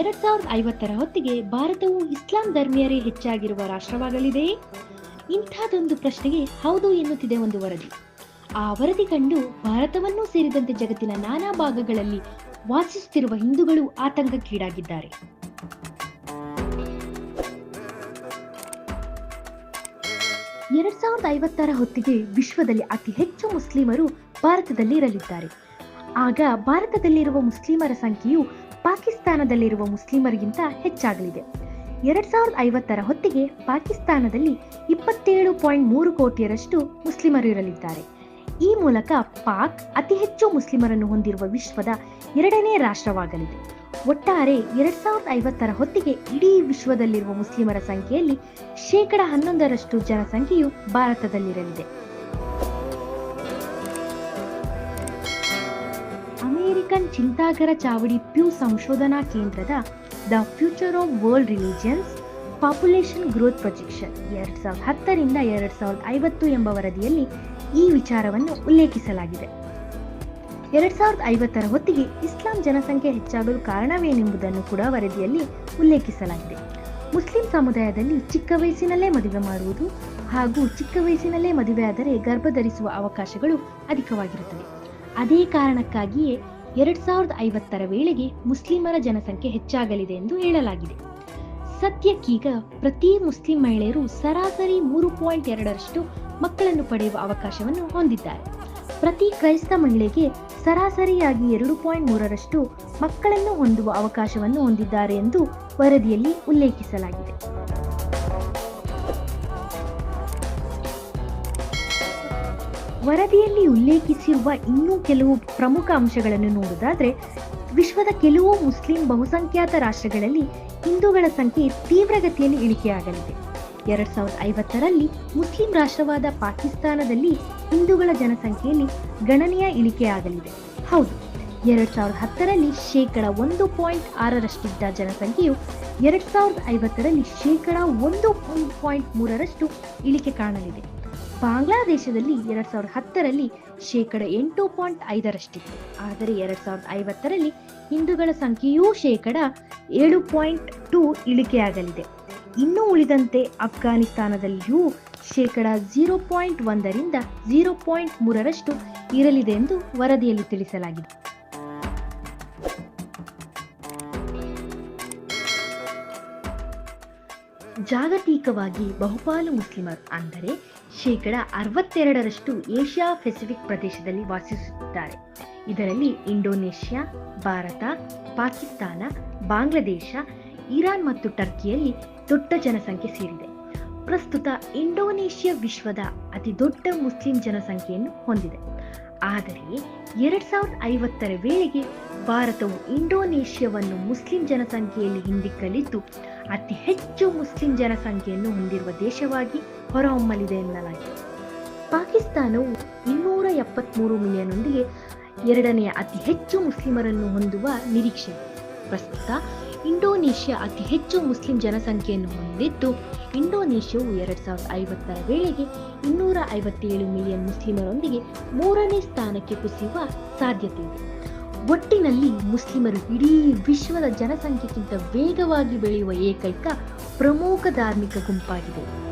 ಎರಡ್ ಸಾವಿರದ ಐವತ್ತರ ಹೊತ್ತಿಗೆ ಭಾರತವು ಇಸ್ಲಾಂ ಧರ್ಮೀಯರೇ ಹೆಚ್ಚಾಗಿರುವ ರಾಷ್ಟ್ರವಾಗಲಿದೆಯೇ ಇಂಥದೊಂದು ಪ್ರಶ್ನೆಗೆ ಹೌದು ಎನ್ನುತ್ತಿದೆ ಒಂದು ವರದಿ. ಆ ವರದಿ ಕಂಡು ಭಾರತವನ್ನೂ ಸೇರಿದಂತೆ ಜಗತ್ತಿನ ನಾನಾ ಭಾಗಗಳಲ್ಲಿ ವಾಸಿಸುತ್ತಿರುವ ಹಿಂದೂಗಳು ಆತಂಕಕ್ಕೀಡಾಗಿದ್ದಾರೆ. ಎರಡ್ ಸಾವಿರದ ಐವತ್ತರ ಹೊತ್ತಿಗೆ ವಿಶ್ವದಲ್ಲಿ ಅತಿ ಹೆಚ್ಚು ಮುಸ್ಲಿಮರು ಭಾರತದಲ್ಲಿ ಇರಲಿದ್ದಾರೆ ಆಗ ಭಾರತದಲ್ಲಿರುವ ಮುಸ್ಲಿಮರ ಸಂಖ್ಯೆಯು ಪಾಕಿಸ್ತಾನದಲ್ಲಿರುವ ಮುಸ್ಲಿಮರಿಗಿಂತ ಹೆಚ್ಚಾಗಲಿದೆ. ಎರಡ್ ಸಾವಿರದ ಐವತ್ತರ ಹೊತ್ತಿಗೆ ಪಾಕಿಸ್ತಾನದಲ್ಲಿ ಇಪ್ಪತ್ತೇಳು ಪಾಯಿಂಟ್ ಮೂರು ಕೋಟಿಯರಷ್ಟು ಮುಸ್ಲಿಮರು ಇರಲಿದ್ದಾರೆ ಈ ಮೂಲಕ ಪಾಕ್ ಅತಿ ಹೆಚ್ಚು ಮುಸ್ಲಿಮರನ್ನು ಹೊಂದಿರುವ ವಿಶ್ವದ ಎರಡನೇ ರಾಷ್ಟ್ರವಾಗಲಿದೆ. ಒಟ್ಟಾರೆ ಎರಡ್ ಸಾವಿರದ ಐವತ್ತರ ಹೊತ್ತಿಗೆ ಇಡೀ ವಿಶ್ವದಲ್ಲಿರುವ ಮುಸ್ಲಿಮರ ಸಂಖ್ಯೆಯಲ್ಲಿ ಶೇಕಡ ಹನ್ನೊಂದರಷ್ಟು ಜನಸಂಖ್ಯೆಯು ಭಾರತದಲ್ಲಿರಲಿದೆ. ಅಮೆರಿಕನ್ ಚಿಂತಾಗರ ಚಾವಡಿ ಪ್ಯೂ ಸಂಶೋಧನಾ ಕೇಂದ್ರದ the future of world religions population growth projection ಎರಡ್ ಸಾವಿರದ ಹತ್ತರಿಂದ ಎರಡ್ ಸಾವಿರದ ಐವತ್ತು ಎಂಬ ವರದಿಯಲ್ಲಿ ಈ ವಿಚಾರವನ್ನು ಉಲ್ಲೇಖಿಸಲಾಗಿದೆ. ಎರಡ್ ಸಾವಿರದ ಐವತ್ತರ ಹೊತ್ತಿಗೆ ಇಸ್ಲಾಂ ಜನಸಂಖ್ಯೆ ಹೆಚ್ಚಾಗಲು ಕಾರಣವೇನೆಂಬುದನ್ನು ಕೂಡ ವರದಿಯಲ್ಲಿ ಉಲ್ಲೇಖಿಸಲಾಗಿದೆ. ಮುಸ್ಲಿಂ ಸಮುದಾಯದಲ್ಲಿ ಚಿಕ್ಕ ವಯಸ್ಸಿನಲ್ಲೇ ಮದುವೆ ಮಾಡುವುದು ಹಾಗೂ ಚಿಕ್ಕ ವಯಸ್ಸಿನಲ್ಲೇ ಮದುವೆಯಾದರೆ ಗರ್ಭಧರಿಸುವ ಅವಕಾಶಗಳು ಅಧಿಕವಾಗಿರುತ್ತದೆ ಅದೇ ಕಾರಣಕ್ಕಾಗಿಯೇ ಎರಡ್ ಸಾವಿರದ ಐವತ್ತರ ವೇಳೆಗೆ ಮುಸ್ಲಿಮರ ಜನಸಂಖ್ಯೆ ಹೆಚ್ಚಾಗಲಿದೆ ಎಂದು ಹೇಳಲಾಗಿದೆ. ಸದ್ಯಕ್ಕೀಗ ಪ್ರತಿ ಮುಸ್ಲಿಂ ಮಹಿಳೆಯರು ಸರಾಸರಿ ಮೂರು ಪಾಯಿಂಟ್ ಎರಡರಷ್ಟು ಮಕ್ಕಳನ್ನು ಪಡೆಯುವ ಅವಕಾಶವನ್ನು ಹೊಂದಿದ್ದಾರೆ. ಪ್ರತಿ ಕ್ರೈಸ್ತ ಮಹಿಳೆಗೆ ಸರಾಸರಿಯಾಗಿ ಎರಡು ಪಾಯಿಂಟ್ ಮೂರರಷ್ಟು ಮಕ್ಕಳನ್ನು ಹೊಂದುವ ಅವಕಾಶವನ್ನು ಹೊಂದಿದ್ದಾರೆ ಎಂದು ವರದಿಯಲ್ಲಿ ಉಲ್ಲೇಖಿಸಲಾಗಿದೆ. ವರದಿಯಲ್ಲಿ ಉಲ್ಲೇಖಿಸಿರುವ ಇನ್ನೂ ಕೆಲವು ಪ್ರಮುಖ ಅಂಶಗಳನ್ನು ನೋಡುವುದಾದರೆ, ವಿಶ್ವದ ಕೆಲವು ಮುಸ್ಲಿಂ ಬಹುಸಂಖ್ಯಾತ ರಾಷ್ಟ್ರಗಳಲ್ಲಿ ಹಿಂದೂಗಳ ಸಂಖ್ಯೆ ತೀವ್ರಗತಿಯಲ್ಲಿ ಇಳಿಕೆಯಾಗಲಿದೆ. ಎರಡು ಸಾವಿರದ ಐವತ್ತರಲ್ಲಿ ಮುಸ್ಲಿಂ ರಾಷ್ಟ್ರವಾದ ಪಾಕಿಸ್ತಾನದಲ್ಲಿ ಹಿಂದೂಗಳ ಜನಸಂಖ್ಯೆಯಲ್ಲಿ ಗಣನೀಯ ಇಳಿಕೆಯಾಗಲಿದೆ. ಹೌದು, ಎರಡು ಸಾವಿರದ ಹತ್ತರಲ್ಲಿ ಶೇಕಡ ಒಂದು ಪಾಯಿಂಟ್ ಆರರಷ್ಟಿದ್ದ ಜನಸಂಖ್ಯೆಯು ಎರಡು ಸಾವಿರದ ಐವತ್ತರಲ್ಲಿ ಶೇಕಡ ಒಂದು ಪಾಯಿಂಟ್ ಮೂರರಷ್ಟು ಇಳಿಕೆ ಕಾಣಲಿದೆ. ಬಾಂಗ್ಲಾದೇಶದಲ್ಲಿ ಎರಡ್ ಸಾವಿರದ ಹತ್ತರಲ್ಲಿ ಶೇಕಡ ಎಂಟು ಪಾಯಿಂಟ್ ಐದರಷ್ಟಿತ್ತು. ಆದರೆ ಎರಡ್ ಸಾವಿರದ ಐವತ್ತರಲ್ಲಿ ಹಿಂದೂಗಳ ಸಂಖ್ಯೆಯೂ ಶೇಕಡ ಏಳು ಪಾಯಿಂಟ್ ಟೂ ಇಳಿಕೆಯಾಗಲಿದೆ. ಇನ್ನೂ ಉಳಿದಂತೆ ಅಫ್ಘಾನಿಸ್ತಾನದಲ್ಲಿಯೂ ಶೇಕಡ ಜೀರೋ ಪಾಯಿಂಟ್ ಒಂದರಿಂದ ಜೀರೋ ಪಾಯಿಂಟ್ ಮೂರರಷ್ಟು ಇರಲಿದೆ ಎಂದು ವರದಿಯಲ್ಲಿ ತಿಳಿಸಲಾಗಿದೆ. ಜಾಗತಿಕವಾಗಿ ಬಹುಪಾಲು ಮುಸ್ಲಿಮರು ಅಂದರೆ ಶೇಕಡ ಅರವತ್ತೆರಡರಷ್ಟು ಏಷ್ಯಾ ಪೆಸಿಫಿಕ್ ಪ್ರದೇಶದಲ್ಲಿ ವಾಸಿಸುತ್ತಿದ್ದಾರೆ. ಇದರಲ್ಲಿ ಇಂಡೋನೇಷ್ಯಾ, ಭಾರತ, ಪಾಕಿಸ್ತಾನ, ಬಾಂಗ್ಲಾದೇಶ, ಇರಾನ್ ಮತ್ತು ಟರ್ಕಿಯಲ್ಲಿ ದೊಡ್ಡ ಜನಸಂಖ್ಯೆ ಸೇರಿದೆ. ಪ್ರಸ್ತುತ ಇಂಡೋನೇಷ್ಯಾ ವಿಶ್ವದ ಅತಿ ದೊಡ್ಡ ಮುಸ್ಲಿಂ ಜನಸಂಖ್ಯೆಯನ್ನು ಹೊಂದಿದೆ. ಆದರೆ ಎರಡ್ ಸಾವಿರದ ಐವತ್ತರ ವೇಳೆಗೆ ಭಾರತವು ಇಂಡೋನೇಷ್ಯಾವನ್ನು ಮುಸ್ಲಿಂ ಜನಸಂಖ್ಯೆಯಲ್ಲಿ ಹಿಂದಿಕ್ಕಲಿದ್ದು ಅತಿ ಹೆಚ್ಚು ಮುಸ್ಲಿಂ ಜನಸಂಖ್ಯೆಯನ್ನು ಹೊಂದಿರುವ ದೇಶವಾಗಿ ಹೊರಹೊಮ್ಮಲಿದೆ ಎನ್ನಲಾಗಿದೆ ಪಾಕಿಸ್ತಾನವು ಇನ್ನೂರ ಎಪ್ಪತ್ಮೂರು ಮಿಲಿಯನ್ನೊಂದಿಗೆ ಎರಡನೆಯ ಅತಿ ಹೆಚ್ಚು ಮುಸ್ಲಿಮರನ್ನು ಹೊಂದುವ ನಿರೀಕ್ಷೆ. ಪ್ರಸ್ತುತ ಇಂಡೋನೇಷ್ಯಾ ಅತಿ ಹೆಚ್ಚು ಮುಸ್ಲಿಂ ಜನಸಂಖ್ಯೆಯನ್ನು ಹೊಂದಿದ್ದು, ಇಂಡೋನೇಷ್ಯಾವು ಎರಡು ಸಾವಿರದ ಐವತ್ತರ ವೇಳೆಗೆ ಇನ್ನೂರ ಐವತ್ತೇಳು ಮಿಲಿಯನ್ ಮುಸ್ಲಿಮರೊಂದಿಗೆ ಮೂರನೇ ಸ್ಥಾನಕ್ಕೆ ಕುಸಿಯುವ ಸಾಧ್ಯತೆ ಇದೆ ಒಟ್ಟಿನಲ್ಲಿ ಮುಸ್ಲಿಮರು ಇಡೀ ವಿಶ್ವದ ಜನಸಂಖ್ಯೆಗಿಂತ ವೇಗವಾಗಿ ಬೆಳೆಯುವ ಏಕೈಕ ಪ್ರಮುಖ ಧಾರ್ಮಿಕ ಗುಂಪಾಗಿದೆ.